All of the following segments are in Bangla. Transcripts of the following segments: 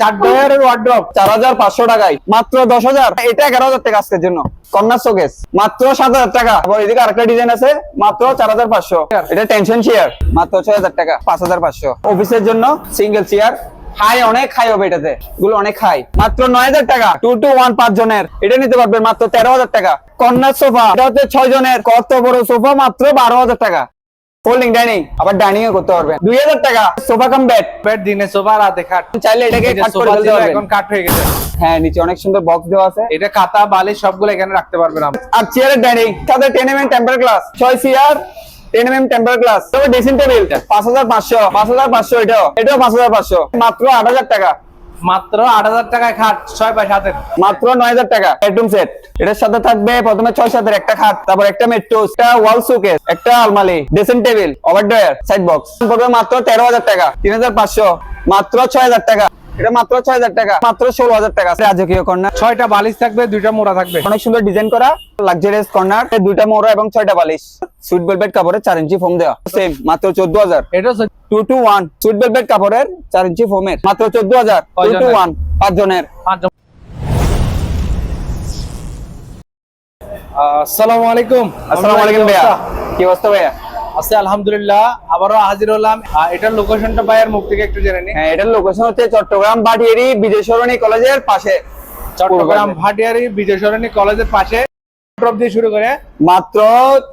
চার ডয়ারের ওয়ার্ড্রপ চার হাজার পাঁচশো টাকায়। মাত্র দশ হাজার। এটা এগারো হাজার টাকা আজকের জন্য। কন্যা শোকেস মাত্র সাত হাজার টাকা। আবার এদিকে আরেকটা ডিজাইন আছে, মাত্র চার হাজার পাঁচশো। এটা টেনশন চেয়ার মাত্র ছয় হাজার টাকা, পাঁচ হাজার পাঁচশো। অফিসের জন্য সিঙ্গেল চেয়ার হাই অনেক হাই হবে এটাতে। গুলো অনেক হাই মাত্র নয় হাজার টাকা। টু টু ওয়ান পাঁচ জনের। এটা নিতে পারবেন মাত্র তেরো হাজার টাকা। কন্যা সোফা এটা হচ্ছে ছয় জনের। কত বড় সোফা মাত্র বারো হাজার টাকা। ফোল্ডিং ডাইনিং আবার ডাইনিং এ করতে পারবেন। দুই হাজার টাকা সোফা কাম বেড বেড দিনে সোফা রাতে খাট। চাইলে এটাকে এখন কাট হয়ে গেছে। হ্যাঁ নিচে অনেক সুন্দর বক্স দেওয়া আছে। এটা খাতা বালিশ সবগুলো এখানে রাখতে পারবেন আর চেয়ারের ডাইনিং সাথে ten M M temper glass ছয় chair ten M M temper glass তবে ড্রেসিং টেবিল পাঁচ হাজার পাঁচশো পাঁচ হাজার পাঁচশো এটাও। এটাও পাঁচ হাজার পাঁচশো। মাত্র আট হাজার টাকা। মাত্র আট হাজার টাকায় খাট ছয় বাই সাতের। মাত্র নয় হাজার টাকা। বেডরুম সেট এটার সাথে থাকবে প্রথমে ছয় সাতের একটা খাট তারপর একটা মেট্রো একটা ওয়াল সুকেস একটা আলমারি dressing table over drawer side box পড়বে মাত্র তেরো হাজার টাকা তিন হাজার পাঁচশো মাত্র ছয় হাজার টাকা। এটা মাত্র ছয় হাজার টাকা মাত্র ষোলো হাজার টাকা। রাজকীয় কন্যা ছয়টা বালিশ থাকবে দুইটা মোড়া থাকবে। অনেক সুন্দর ডিজাইন করা লাক্সারিয়াস কর্নার দুইটা মোড়া এবং ছয়টা বালিশ। সুইট কাপড়ের চার ইঞ্চি ফোম দেওয়া। সেম মাত্র চোদ্দ হাজার। এটা two two one suite velvet কাপড়ের চার ইঞ্চি ফোমের মাত্র চোদ্দ হাজার টু টু ওয়ান পাঁচ জনের আসসালামু আলাইকুম। আসসালামু আলাইকুম ভাইয়া। কি অবস্থা? ভাইয়া? আছে আলহামদুলিল্লাহ। আবারও হাজির হলাম। এটার লোকেশনটা ভাইয়ের মুখ থেকে একটু জেনে নিই। হ্যাঁ এটার লোকেশন হচ্ছে চট্টগ্রাম বাটিয়ারি বিজয় সরণী কলেজের পাশে। চট্টগ্রাম ভাটিয়ারি বিজয় সরণী কলেজের পাশে। ড্রপ দিয়ে শুরু করে। মাত্র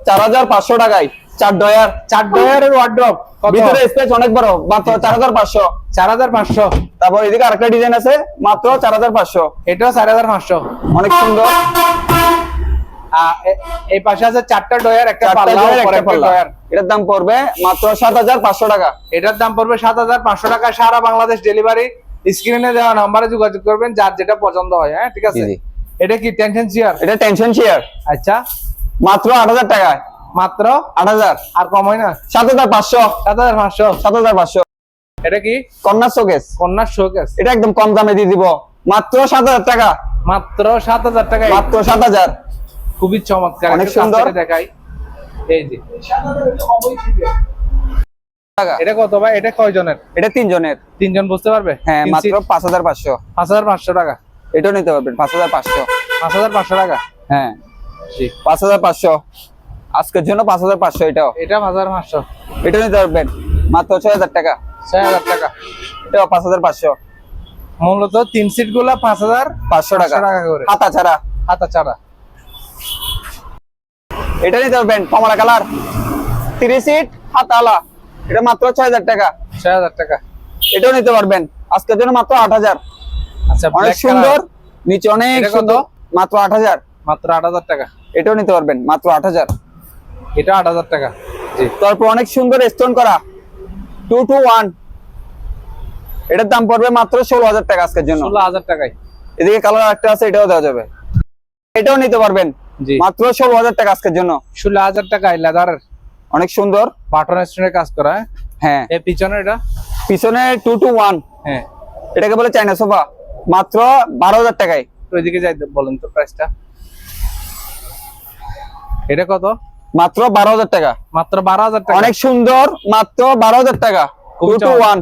চার হাজার পাঁচশো টাকায়। চার ডয়ার চার ডয়ারের ওয়ার্ড্রপ ভিতরে স্পেস অনেক বড় মাত্র চার হাজার পাঁচশো। চার হাজার পাঁচশো। তারপর এদিকে আরেকটা ডিজাইন আছে মাত্র চার হাজার পাঁচশো। এটাও চার হাজার পাঁচশো। অনেক সুন্দর। এই পাশে আছে চারটা ডয়ার একটা ডয়ার, এটার দাম পড়বে মাত্র সাত হাজার পাঁচশো টাকা। এটার দাম পড়বে সাত হাজার পাঁচশো টাকা সারা বাংলাদেশ ডেলিভারি স্ক্রিনে দেওয়া নাম্বারে যোগাযোগ করবেন যার যেটা পছন্দ হয় হ্যাঁ ঠিক আছে। এটা কি টেনশন চেয়ার এটা টেনশন চেয়ার আচ্ছা। মাত্র আট হাজার টাকায়। মাত্র আট হাজার। আর কম হয় না? সাত হাজার পাঁচশো। সাত হাজার পাঁচশো। সাত হাজার পাঁচশো। এটা কি? কন্যা শোকেস কন্যার শোকেস এটা একদম কম দামে দিয়ে দিব। মাত্র সাত হাজার টাকা। মাত্র সাত হাজার টাকা। মাত্র সাত হাজার। খুবই চমৎকার। অনেক সুন্দর। দেখাই। এই যে। টাকা। এটা কত ভাই? এটা কয়জনের? এটা তিনজনের। তিনজন বুঝতে পারবে? হ্যাঁ মাত্র পাঁচ হাজার পাঁচশো। পাঁচ হাজার পাঁচশো টাকা। এটাও নিতে পারবেন পাঁচ হাজার পাঁচশো। পাঁচ হাজার পাঁচশো টাকা? হ্যাঁ। পাঁচ হাজার পাঁচশো। আজকের জন্য পাঁচ হাজার পাঁচশো এটাও। এটা পাঁচ হাজার পাঁচশো। এটা নিতে পারবেন। মাত্র ছয় হাজার টাকা। ছয় হাজার টাকা। এটাও পাঁচ হাজার পাঁচশো। মূলত তিন সিটগুলা পাঁচ হাজার পাঁচশো টাকা। টাকা করে। হাতা ছাড়া। হাতা চারা এটা নিতে পারবেন কমলা কালার। তিরিশ সিট হাতালা এটা মাত্র ছয় হাজার টাকা। ছয় হাজার টাকা। এটাও নিতে পারবেন। আজকের জন্য মাত্র আট হাজার। আচ্ছা অনেক সুন্দর। নিচে অনেক সুন্দর। মাত্র আট হাজার। মাত্র আট হাজার টাকা। এটাও নিতে পারবেন। মাত্র আট হাজার। এটা আট হাজার টাকা। জি। তারপর অনেক সুন্দর স্টোন করা। টু টু ওয়ান এটার দাম পড়বে মাত্র ষোলো হাজার টাকা আজকের জন্য। ষোলো হাজার টাকায়। এদিকে কালার একটা আছে এটাও দেওয়া যাবে। এটাও নিতে পারবেন। জি। মাত্র ষোলো হাজার টাকা আজকের জন্য। ষোলো হাজার টাকায় লেদারের অনেক সুন্দর। বাটন স্টোনের কাজ করা হ্যাঁ? হ্যাঁ। এর পিছনে এটা? পিছনে টু টু ওয়ান হ্যাঁ। এটাকে বলে চাইনা সোফা মাত্র বারো হাজার টাকায়। ওইদিকে যাই বলেন তো প্রাইসটা এটা কত? মাত্র বারো হাজার টাকা। মাত্র বারো হাজার টাকা। অনেক সুন্দর মাত্র বারো হাজার টাকা। টু টু ওয়ান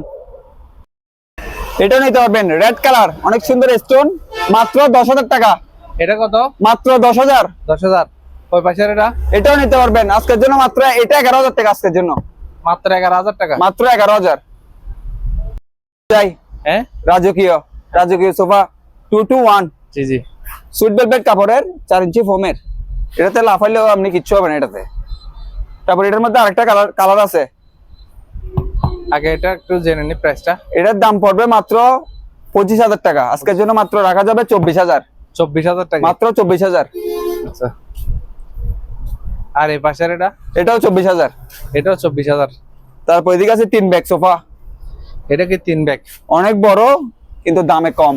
এটাও নিতে পারবেন রেড কালার অনেক সুন্দর স্টোন মাত্র দশ হাজার টাকা। এটা কত? মাত্র দশ হাজার। দশ হাজার। ওই পাশের এটা? এটাও নিতে পারবেন আজকের জন্য মাত্র এটা এগারো হাজার টাকা আজকের জন্য। মাত্র এগারো হাজার টাকা। মাত্র এগারো হাজার। যাই হ্যাঁ রাজকীয় রাজকীয় সোফা টু টু ওয়ান জি জি। সুইট ভেলভেট কাপড়ের চার ইঞ্চি ফোমের এটাতে লাফাইলেও আপনি কিচ্ছু হবে না এটাতে। তারপর এটার মধ্যে আরেকটা কালার কালার আছে। আগে এটা একটু জেনে নি প্রাইসটা এটার দাম পড়বে মাত্র পঁচিশ হাজার টাকা। আজকের জন্য মাত্র রাখা যাবে চব্বিশ হাজার। চব্বিশ হাজার টাকা। মাত্র চব্বিশ হাজার। আচ্ছা। আর এই পাশের এটা? এটাও চব্বিশ হাজার। এটাও চব্বিশ হাজার। তারপর এদিকে আছে তিন ব্যাগ সোফা এটা কি তিন ব্যাগ অনেক বড় কিন্তু দামে কম।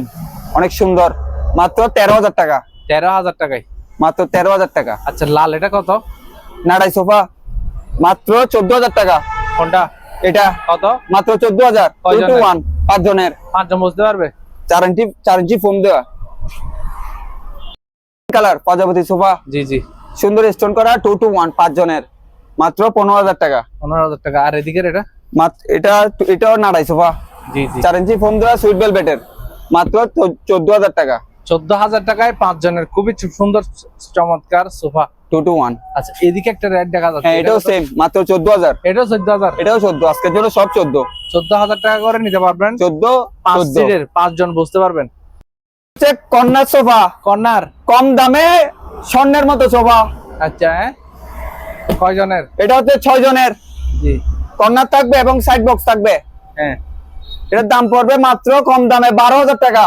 অনেক সুন্দর। মাত্র তেরো হাজার টাকা। তেরো হাজার টাকায়। মাত্র তেরো হাজার টাকা। আচ্ছা লাল এটা কত? নাড়াই সোফা মাত্র চোদ্দ হাজার টাকা। কোনটা? এটা কত? মাত্র চোদ্দ হাজার। ওয়ান পাঁচ জনের পাঁচজন বুঝতে পারবে? চার ইঞ্চি চার ইঞ্চি ফোম দেওয়া। কালার প্রজাপতি সোফা। জি জি। সুন্দর স্টোন করা টু টু ওয়ান পাঁচ জনের মাত্র পনেরো হাজার টাকা। পনেরো হাজার টাকা। আর এদিকের এটা? এটা এটাও নাড়াই সোফা। জি জি। চার ইঞ্চি ফোম দেওয়া সুইট বেলভেটের মাত্র চোদ্দ হাজার টাকা। চোদ্দ হাজার টাকায় পাঁচ জনের খুবই সুন্দর চমৎকার সোফা। টু টু ওয়ান আচ্ছা এদিকে একটা রেড দেখা যাচ্ছে। হ্যাঁ এটাও সেম মাত্র চোদ্দ হাজার। এটাও চোদ্দ হাজার। এটাও চোদ্দ আজকের জন্য সব চোদ্দ। চোদ্দ হাজার টাকা করে নিতে পারবেন। চোদ্দ পাঁচ সিটের পাঁচ জন বসতে পারবেন? Corner sofa. কর্নার কম দামে স্বর্ণের মতো সোফা। আচ্ছা হ্যাঁ। কয় জনের এটা হচ্ছে ছয় জনের জি। কর্নার থাকবে এবং সাইড বক্স থাকবে। হ্যাঁ। এটার দাম পড়বে মাত্র কম দামে বারো হাজার টাকা।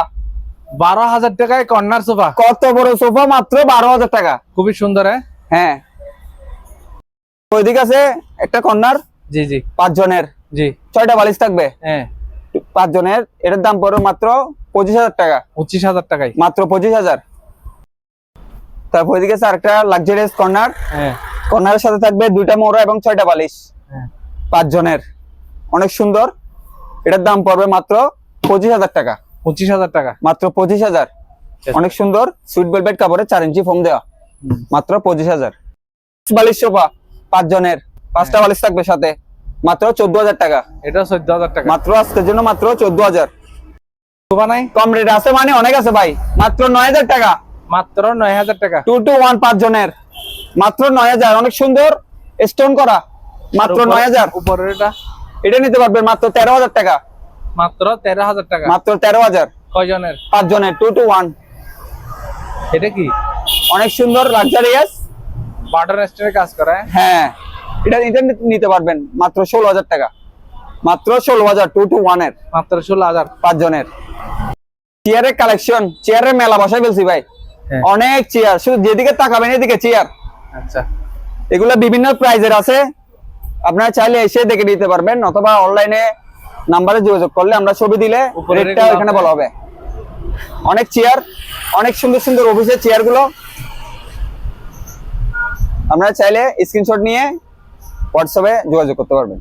বারো হাজার টাকায় কর্নার সোফা। কত বড় সোফা? মাত্র বারো হাজার টাকা। খুবই সুন্দর হ্যাঁ? হ্যাঁ। ওইদিকে আছে একটা কর্নার। জি জি। পাঁচ জনের জি। ছয়টা বালিশ থাকবে। হ্যাঁ। পাঁচ জনের এটার দাম পড়বে মাত্র পঁচিশ হাজার টাকা। পঁচিশ হাজার টাকায়। মাত্র পঁচিশ হাজার। তারপর ওইদিকে আছে আরেকটা লাক্সারিয়াস কর্নার। হ্যাঁ। কর্নারের সাথে থাকবে দুইটা মোড়া এবং ছয়টা বালিশ। হ্যাঁ। পাঁচ জনের অনেক সুন্দর। এটার দাম পড়বে মাত্র পঁচিশ হাজার টাকা। পঁচিশ হাজার টাকা। মাত্র পঁচিশ হাজার। অনেক সুন্দর সুইট ভেলভেট কাপড়ে চার ইঞ্চি ফোম দেওয়া মাত্র পঁচিশ হাজার। বালিশ সোফা পাঁচ জনের পাঁচটা বালিশ থাকবে সাথে। মাত্র চোদ্দ হাজার টাকা। এটাও চোদ্দ হাজার টাকা। মাত্র আজকের জন্য মাত্র চোদ্দ হাজার। সোফা নাই? কম রেট আছে মানে অনেক আছে ভাই। মাত্র নয় হাজার টাকা। মাত্র নয় হাজার টাকা। টু টু ওয়ান পাঁচ জনের মাত্র নয় হাজার। অনেক সুন্দর স্টোন করা। মাত্র নয় হাজার। উপরের এটা? এটা নিতে পারবেন মাত্র তেরো হাজার টাকা। মাত্র তেরো হাজার টাকা। মাত্র তেরো হাজার। কয় পাঁচ জনের টু টু ওয়ান এটা কি? অনেক সুন্দর লাক্সারিয়াস বাটার স্টোনের কাজ করে। হ্যাঁ। এটা নি- নিতে পারবেন মাত্র ষোলো হাজার টাকা। মাত্র ষোলো হাজার টু টু ওয়ানের মাত্র ষোলো হাজার। পাঁচ জনের চেয়ারের কালেকশন চেয়ারের মেলা বসাই ফেলছি ভাই। হ্যাঁ। অনেক চেয়ার শুধু যেদিকে তাকাবেন এদিকে চেয়ার আচ্ছা। এগুলো বিভিন্ন প্রাইজের আছে। আপনারা চাইলে এসে দেখে নিতে পারবেন অথবা অনলাইনে নাম্বারে যোগাযোগ করলে আমরা ছবি দিলে রেটটা এখানে বলা হবে। অনেক চেয়ার অনেক সুন্দর সুন্দর অফিসের চেয়ারগুলো। আপনারা চাইলে স্ক্রিনশট নিয়ে হোয়াটসঅ্যাপে যোগাযোগ করতে পারবেন।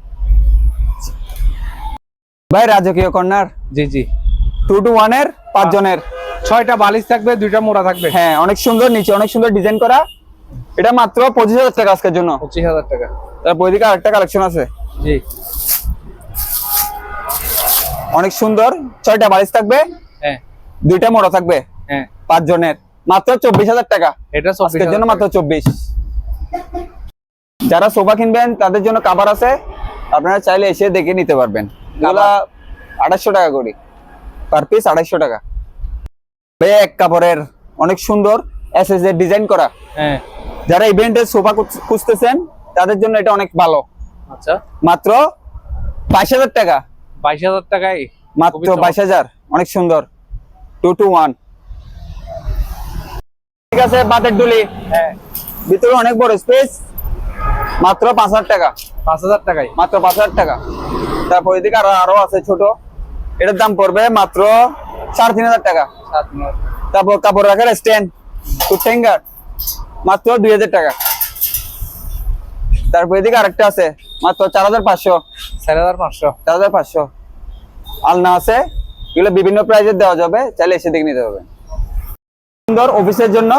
ভাই রাজকীয় কর্নার জি জি। টু টু ওয়ানের পাঁচ জনের ছয়টা বালিশ থাকবে দুইটা মোড়া থাকবে। হ্যাঁ অনেক সুন্দর নিচে অনেক সুন্দর ডিজাইন করা। এটা মাত্র পঁচিশ হাজার টাকা আজকের জন্য। পঁচিশ হাজার টাকা। তারপর ওইদিকে আরেকটা কালেকশন আছে। জি। অনেক সুন্দর। ছয়টা বালিশ থাকবে। হ্যাঁ। দুইটা মোড়া থাকবে। হ্যাঁ। পাঁচ জনের মাত্র চব্বিশ হাজার টাকা। এটা আজকের জন্য মাত্র চব্বিশ। যারা সোফা কিনবেন তাদের জন্য কাভার আছে। আপনারা চাইলে এসে দেখে নিতে পারবেন। এগুলা আড়াইশো টাকা করে। পার পিস আড়াইশো টাকা। এই এক কাপড়ের অনেক সুন্দর এস এস এর ডিজাইন করা। হ্যাঁ। যারা ইভেন্টের সোফা খুঁজতেছেন তাদের জন্য এটা অনেক ভালো। আচ্ছা। মাত্র বাইশ হাজার টাকা। বাইশ হাজার টাকায় মাত্র বাইশ হাজার। অনেক সুন্দর। টু টু ওয়ান ঠিক আছে বাতের ডুলি হ্যাঁ। ভিতরে অনেক বড় স্পেস মাত্র পাঁচ হাজার টাকা। পাঁচ হাজার টাকায়। মাত্র পাঁচ হাজার টাকা। তারপর এদিকে আরও আরও আছে ছোট। এটার দাম পড়বে মাত্র সাড়ে তিন হাজার টাকা। তারপর কাপড় রাখার স্ট্যান্ড মাত্র দুই হাজার টাকা। তারপর এদিকে আরেকটা আছে। মাত্র চার হাজার পাঁচশো। চার হাজার পাঁচশো। চার হাজার পাঁচশো। আলনা আছে এগুলো বিভিন্ন প্রাইজের দেওয়া যাবে চাইলে এসে দেখে নিতে হবে। সুন্দর অফিসের জন্য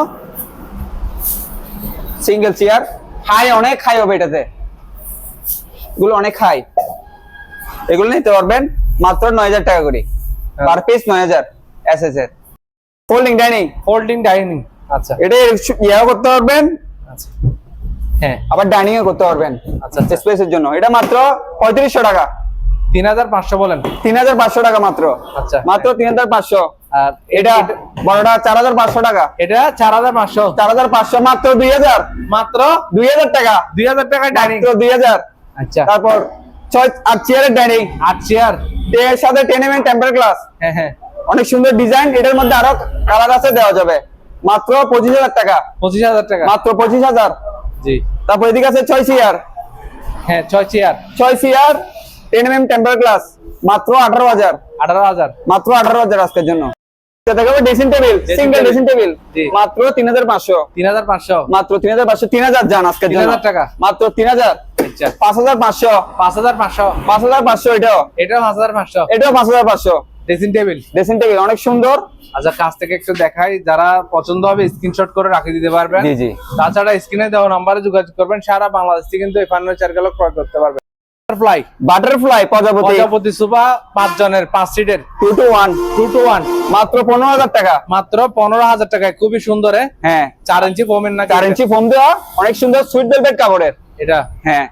সিঙ্গেল চেয়ার হাই অনেক হাই হবে এটাতে। এগুলো অনেক হাই এগুলো নিতে পারবেন মাত্র নয় হাজার টাকা করে। পার পিস নয় হাজার এস এস এর। ফোল্ডিং ডাইনিং ফোল্ডিং ডাইনিং আচ্ছা। এটা ইয়েও করতে পারবেন। আচ্ছা। হ্যাঁ। আবার ডাইনিং এ করতে পারবেন। আচ্ছা, আচ্ছা। স্পেসের জন্য। এটা মাত্র পঁয়ত্রিশশো টাকা। তিন হাজার পাঁচশো বলেন। তিন হাজার পাঁচশো টাকা মাত্র। আচ্ছা। মাত্র তিন হাজার পাঁচশো। আর এটা বড়টা চার হাজার পাঁচশো টাকা। এটা চার হাজার পাঁচশো। চার হাজার পাঁচশো মাত্র দুই হাজার। মাত্র দুই হাজার টাকা। দুই হাজার টাকায় ডাইনিং দুই হাজার। আচ্ছা। তারপর ছয় আট চেয়ারের ডাইনিং আট চেয়ারের সাথে টেন এম টেম্পার গ্লাস হ্যাঁ হ্যাঁ। অনেক সুন্দর ডিজাইন এটার মধ্যে আরও কালার আছে দেওয়া যাবে। মাত্র পঁচিশ হাজার টাকা। পঁচিশ হাজার টাকা। মাত্র পঁচিশ হাজার। জি। তারপর এদিকে আছে ছয় চেয়ার হ্যাঁ ছয় চেয়ার ছয় chair ten M M temper glass মাত্র আঠারো হাজার। আঠারো হাজার। মাত্র আঠারো হাজার আজকের জন্য। দেখাবো dressing table Dressing single dressing table মাত্র তিন হাজার পাঁচশো। তিন হাজার পাঁচশো। মাত্র তিন হাজার পাঁচশো তিন হাজার যান জন্য। 3000 টাকা। মাত্র তিন হাজার। আচ্ছা। পাঁচ হাজার পাঁচশো। পাঁচ হাজার পাঁচশো। পাঁচ হাজার পাঁচশো এটাও। এটা পাঁচ হাজার পাঁচশো। এটাও পাঁচ হাজার পাঁচশো। ড্রেসিং টেবিল ড্রেসিং টেবিল অনেক সুন্দর। আচ্ছা কাছ থেকে একটু দেখাই যারা পছন্দ হবে স্ক্রিনশট করে রাখে দিতে পারবেন। জি জি। তাছাড়া স্ক্রিনে দেওয়া নাম্বারে যোগাযোগ করবেন সারা বাংলাদেশ কিন্তু এই ফার্নিচারগুলো ক্রয় করতে পারবেন। ফ্লাই বাটারফ্লাই প্রজাপতি। প্রজাপতি সোফা পাঁচ জনের পাঁচ সিটের two two one two two one মাত্র পনেরো হাজার টাকা। মাত্র পনেরো হাজার টাকায় খুবই সুন্দর হ্যাঁ? চার ইঞ্চি ফোমের না চার ইঞ্চি ফোম দেওয়া অনেক সুন্দর সুইট ভেলভেট কাপড়ের। এটা? হ্যাঁ।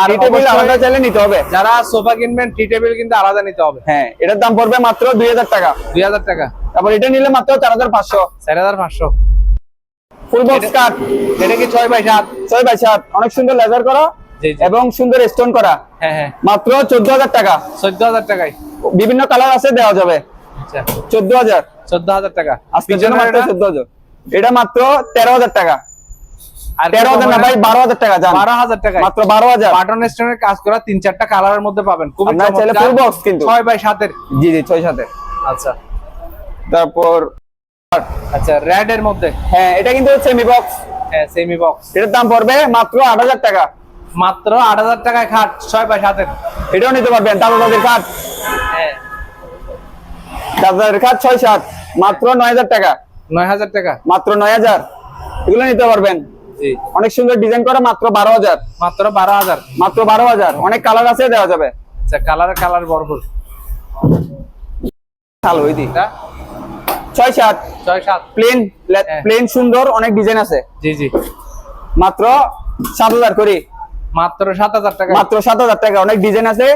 আর টেবিল আলাদা চাইলে নিতে হবে। যারা সোফা কিনবেন টি টেবিল কিন্তু আলাদা নিতে হবে। হ্যাঁ এটার দাম পড়বে মাত্র দুই হাজার টাকা। দুই হাজার টাকা। তারপর এটা নিলে মাত্র চার হাজার পাঁচশো। চার হাজার পাঁচশো। ফুল বক্স কাট এটা কি ছয় বাই সাত? ছয় বাই সাত। অনেক সুন্দর লেজার করা এবং সুন্দর স্টোন করা। হ্যাঁ হ্যাঁ। মাত্র চোদ্দ হাজার টাকা। চোদ্দ হাজার টাকায়। বিভিন্ন কালার আছে দেওয়া যাবে। আচ্ছা। চোদ্দ হাজার। চোদ্দ হাজার টাকা। এটা? চোদ্দ হাজার। এটা মাত্র তেরো হাজার টাকা। তেরো হাজার না ভাই বারো হাজার টাকা যান বারো হাজার টাকা মাত্র বারো হাজার। বাটন স্টোনের কাজ করা তিন চারটা কালারের মধ্যে পাবেন। খুবই আপনারা চাইলে চমৎকার। full কিন্তু। ছয় বাই সাতের। জি জি ছয় সাথে আচ্ছা। তারপর আচ্ছা রেড এর মধ্যে? হ্যাঁ এটা কিন্তু সেমি বক্স হ্যাঁ সেমি বক্স এটার দাম পড়বে মাত্র আট হাজার টাকা। মাত্র আট হাজার টাকায় খাট ছয় বাই সাতের। এটাও নিতে পারবেন দাদা দাদির কাঠ হ্যাঁ। দাদা দাদির কাঠ ছয় সাত মাত্র নয় হাজার টাকা। নয় হাজার টাকা। মাত্র নয় হাজার। এগুলো নিতে পারবেন। অনেক সুন্দর ডিজাইন করা মাত্র বারো হাজার। মাত্র বারো হাজার। মাত্র বারো হাজার। অনেক কালার আছে দেওয়া যাবে। আচ্ছা কালার কালার ভরপুর। ভালো ওই দিক এটা ছয় সাত। ছয় সাত। প্লেন হ্যাঁ। প্লেন সুন্দর অনেক ডিজাইন আছে। জি জি। মাত্র সাত হাজার করি। মাত্র সাত হাজার টাকা। মাত্র সাত হাজার টাকা অনেক ডিজাইন আছে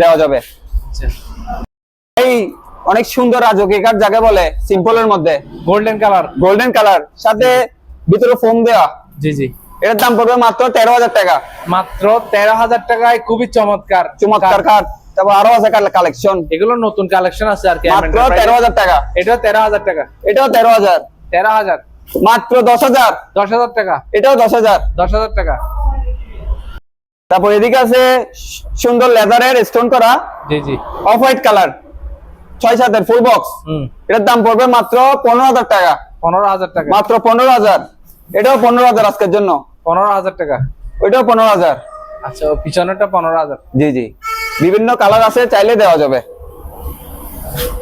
দেওয়া যাবে। আচ্ছা। এই অনেক সুন্দর রাজকীয় কাঠ যাকে বলে সিম্পলের মধ্যে। গোল্ডেন কালার গোল্ডেন কালার সাথে ভিতরে ফোম দেওয়া। জি জি। এটার দাম পড়বে মাত্র তেরো হাজার টাকা। মাত্র তেরো হাজার টাকায় খুবই চমৎকার চমৎকার কাঠ তারপর আরও আছে কালেকশন এগুলো নতুন কালেকশন আছে আর কি মাত্র তেরো হাজার টাকা। এটা তেরো হাজার টাকা। এটাও তেরো হাজার। তেরো হাজার। মাত্র দশ হাজার। দশ হাজার টাকা। এটাও দশ হাজার। দশ হাজার টাকা। তারপর এদিকে আছে সুন্দর লেদারের স্টোন করা। জি জি। অফ হোয়াইট কালার ছয় সাতের ফুল বক্স হুম। এটার দাম পড়বে মাত্র পনেরো হাজার টাকা। পনেরো হাজার টাকা। মাত্র পনেরো হাজার। এটাও পনেরো হাজার আজকের জন্য। পনেরো হাজার টাকা। ওইটাও পনেরো হাজার। আচ্ছা ও পিছনেরটা পনেরো হাজার। জি জি। বিভিন্ন কালার আছে চাইলে দেওয়া যাবে।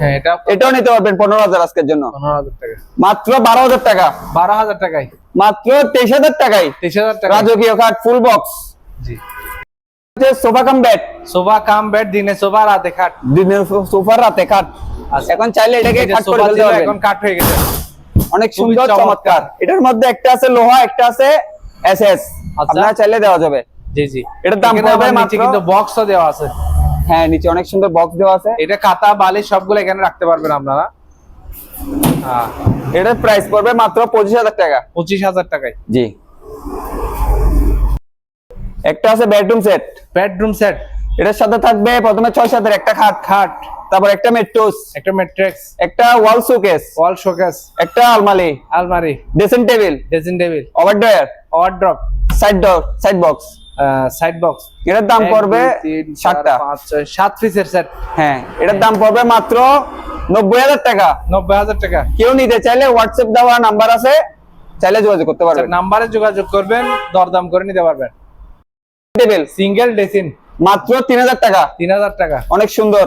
হ্যাঁ এটাও নিতে পারবেন পনেরো হাজার আজকের জন্য। পনেরো হাজার টাকা। মাত্র বারো হাজার টাকা। বারো হাজার টাকায়। মাত্র তেইশ হাজার টাকায়। তেইশ হাজার টাকা রাজকীয় কাঠ ফুল বক্স জি। Sofa cum bed sofa cum bed দিনে সোফা রাতে খাট। সোফার রাতে আচ্ছা। এখন চাইলে এটাকে কাট এখন কাঠ হয়ে গেছে। অনেক সুন্দর চমৎকার। এটার মধ্যে একটা আছে লোহা একটা আছে এসএস আচ্ছা। আপনারা চাইলে দেওয়া যাবে। জি জি। এটার দাম পড়বে নিচে কিন্তু বক্সও দেওয়া আছে। হ্যাঁ নিচে অনেক সুন্দর বক্স দেওয়া আছে। এটা খাতা বালিশ সবগুলো এখানে রাখতে পারবেন আপনারা। হ্যাঁ। এটার প্রাইস পড়বে মাত্র পঁচিশ হাজার টাকা। পঁচিশ হাজার টাকায়। জি। একটা আছে বেডরুম সেট বেডরুম সেট এটার সাথে থাকবে প্রথমে ছয় সাতের একটা খাট খাট তারপর একটা মেট্রোস একটা ম্যাট্রিক্স একটা ওয়াল শোকেস ওয়াল শোকেস একটা আলমারি আলমারি dressing table dressing table over drawer wardrobe side door side box. Side box. এটার দাম পড়বে পাঁচ সাত পিসের সেট হ্যাঁ এটার দাম পড়বে মাত্র নব্বই হাজার টাকা। নব্বই হাজার টাকা। কেউ নিতে চাইলে হোয়াটসঅ্যাপ দেওয়া নাম্বার আছে চাইলে যোগাযোগ করতে পারবেন। নাম্বারে যোগাযোগ করবেন দরদাম করে নিতে পারবেন। টেবিল সিঙ্গেল ডেসিন মাত্র তিন হাজার টাকা। তিন হাজার টাকা। অনেক সুন্দর।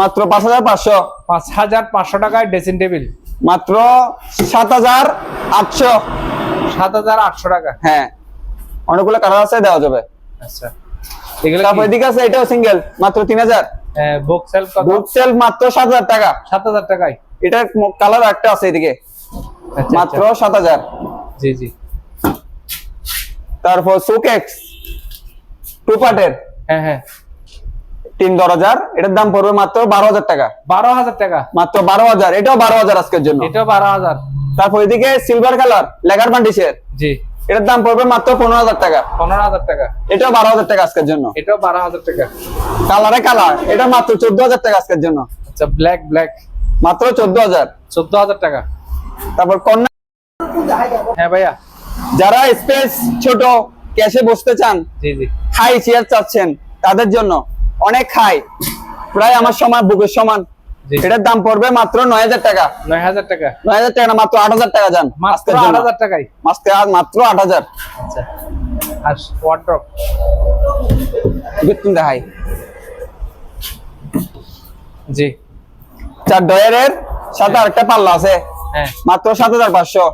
মাত্র পাঁচ হাজার পাঁচশো। পাঁচ হাজার পাঁচশো টাকায় ড্রেসিং টেবিল মাত্র সাত হাজার আটশো। সাত হাজার আটশো টাকা। হ্যাঁ। অনেকগুলো কালার আছে দেওয়া যাবে। আচ্ছা। এগুলো তারপর এদিকে আছে এটাও সিঙ্গেল মাত্র তিন হাজার। বুক সেল বুক সেল মাত্র সাত হাজার টাকা। সাত হাজার টাকায়। এটার কালার একটা আছে এদিকে। আচ্ছা, মাত্র আচ্ছা। সাত হাজার। জি জি। তারপর সুকেক্স টু পার্টের হ্যাঁ হ্যাঁ। তিন দরজার এটার দাম পড়বে মাত্র বারো হাজার টাকা। বারো হাজার টাকা। মাত্র বারো হাজার এটাও বারো হাজার আজকের জন্য। এটাও বারো হাজার। তারপর এদিকে সিলভার কালার লেগার বান্ডিসের জি। এটার দাম পড়বে মাত্র পনেরো হাজার টাকা। পনেরো হাজার টাকা। এটাও বারো হাজার টাকা আজকের জন্য। এটাও বারো হাজার টাকা। কালারে কালার এটা মাত্র চোদ্দ হাজার টাকা আজকের জন্য। আচ্ছা ব্ল্যাক ব্ল্যাক মাত্র চোদ্দ হাজার। চোদ্দ হাজার টাকা। তারপর কন্যা হ্যাঁ ভাইয়া। যারা স্পেস ছোট ক্যাশে বসতে চান জি জি। হাই চেয়ার চাচ্ছেন তাদের জন্য অনেক হাই প্রায় আমার সমান বুকের সমান। এটার দাম পড়বে মাত্র নয় হাজার টাকা। নয় হাজার টাকা। নয় হাজার টাকা না মাত্র আট হাজার টাকা যান। মাত্র আট হাজার টাকায় মাস্কে আজ মাত্র আট হাজার। আচ্ছা। আর ওয়ার্ড্রপ বিটুন দেখাই। জি। চার ডয়ারের সাথে আরেকটা পাল্লা আছে। হ্যাঁ। মাত্র সাত হাজার পাঁচশো।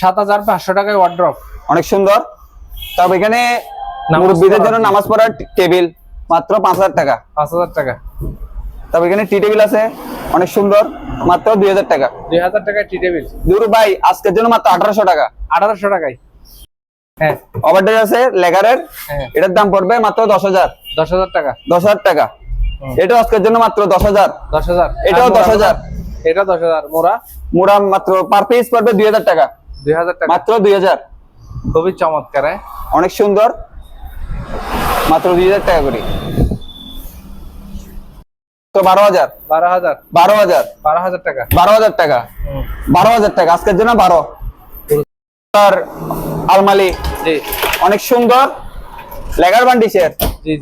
সাত হাজার পাঁচশো টাকায় ওয়ার্ড্রপ অনেক সুন্দর। তবে এখানে মুরব্বীদের জন্য। নামাজ পড়ার টেবিল মাত্র পাঁচ হাজার টাকা। পাঁচ হাজার টাকা। তারপর এখানে টি টেবিল আছে অনেক সুন্দর মাত্র দুই হাজার টাকা। দুই হাজার টাকা টি টেবিল। দুরু ভাই আজকের জন্য মাত্র আঠারোশো টাকা। আঠারোশো টাকায়। হ্যাঁ। ওভারডেজ আছে লেগারের হ্যাঁ। এটার দাম পড়বে মাত্র দশ হাজার। দশ হাজার টাকা। দশ হাজার টাকা। এটা আজকের জন্য মাত্র দশ হাজার। দশ হাজার। এটাও মোড়া 10,000 এটা দশ হাজার। মোড়া? মুরা মাত্র পার পিস পড়বে দুই হাজার টাকা। দুই হাজার টাকা। মাত্র দুই হাজার। খুবই চমৎকার হ্যাঁ। অনেক সুন্দর। মাত্র দুই হাজার টাকা করে। তো বারো হাজার? বারো হাজার। বারো হাজার। বারো হাজার টাকা। বারো হাজার টাকা? বারো হাজার টাকা। আজকের জন্য বারো। আলমালি। অনেক সুন্দর। লেগার বান্ডিসের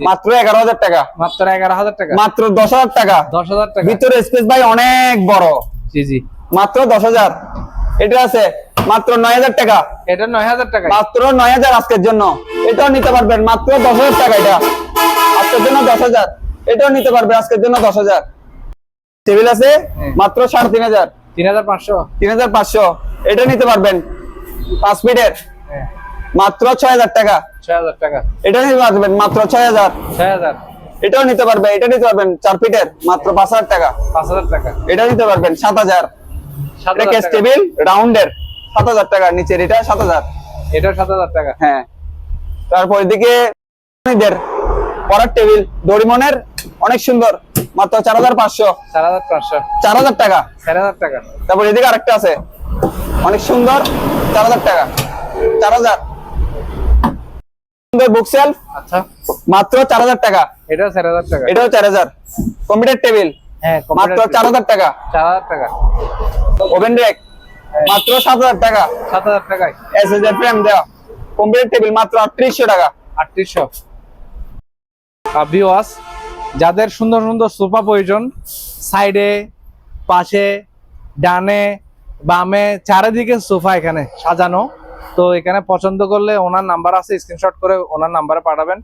মাত্র এগারো হাজার টাকা। মাত্র এগারো হাজার টাকা। মাত্র দশ হাজার টাকা। দশ হাজার টাকা। ভিতরে স্পেস ভাই অনেক বড়। জি জি। মাত্র দশ হাজার। এটা আছে মাত্র নয় হাজার টাকা। এটা নয় হাজার টাকা মাত্র নয় হাজার আজকের জন্য। এটাও নিতে পারবেন মাত্র দশ হাজার টাকা এটা। আজকের জন্য দশ হাজার। এটাও নিতে পারবে আজকের জন্য দশ হাজার। টেবিল আছে মাত্র সাড়ে তিন হাজার। তিন হাজার পাঁচশো। তিন হাজার পাঁচশো। এটা নিতে পারবেন পাঁচ ফিটের হ্যাঁ। মাত্র ছয় হাজার টাকা। ছয় হাজার টাকা। এটা নিতে পারবেন মাত্র ছয় হাজার। ছয় হাজার। এটাও নিতে পারবে এটা নিতে পারবেন চার ফিটের মাত্র পাঁচ হাজার টাকা। পাঁচ হাজার টাকা। এটা নিতে পারবেন সাত হাজার। সাত এটা কেস টেবিল রাউন্ডের সাত হাজার টাকা নিচের এটা সাত হাজার। এটাও সাত হাজার টাকা। হ্যাঁ। তারপর এদিকে পড়ার টেবিল ডোরিমনের অনেক সুন্দর। মাত্র চার হাজার পাঁচশো। চার হাজার পাঁচশো। চার হাজার টাকা। চার হাজার টাকা। তারপর এদিকে আরেকটা আছে। অনেক সুন্দর। চার হাজার টাকা। চার হাজার। সুন্দর বুক সেলফ আচ্ছা। মাত্র চার হাজার টাকা। এটাও চার হাজার টাকা। এটাও চার হাজার। কম্পিউটার টেবিল হ্যাঁ মাত্র চার হাজার টাকা। চার হাজার টাকা। ওভেন রেক মাত্র সাত হাজার টাকা। সাত হাজার টাকায়। এস এস ফ্রেম দেওয়া। কম্পিউটার টেবিল মাত্র আটত্রিশশো টাকা। আটত্রিশশো। ভিওয়াস যাদের সুন্দর সুন্দর সোফা প্রয়োজন সাইডে পাশে ডানে বামে চারিদিকে সোফা এখানে সাজানো। তো এখানে পছন্দ করলে ওনার নাম্বার আছে স্ক্রিনশট করে ওনার নাম্বারে পাঠাবেন।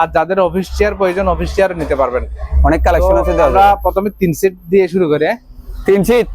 আর যাদের অফিস চেয়ার প্রয়োজন অফিস চেয়ার নিতে পারবেন। অনেক কালেকশন আছে আমরা প্রথমে তিন সিট দিয়ে শুরু করি? তিন সিট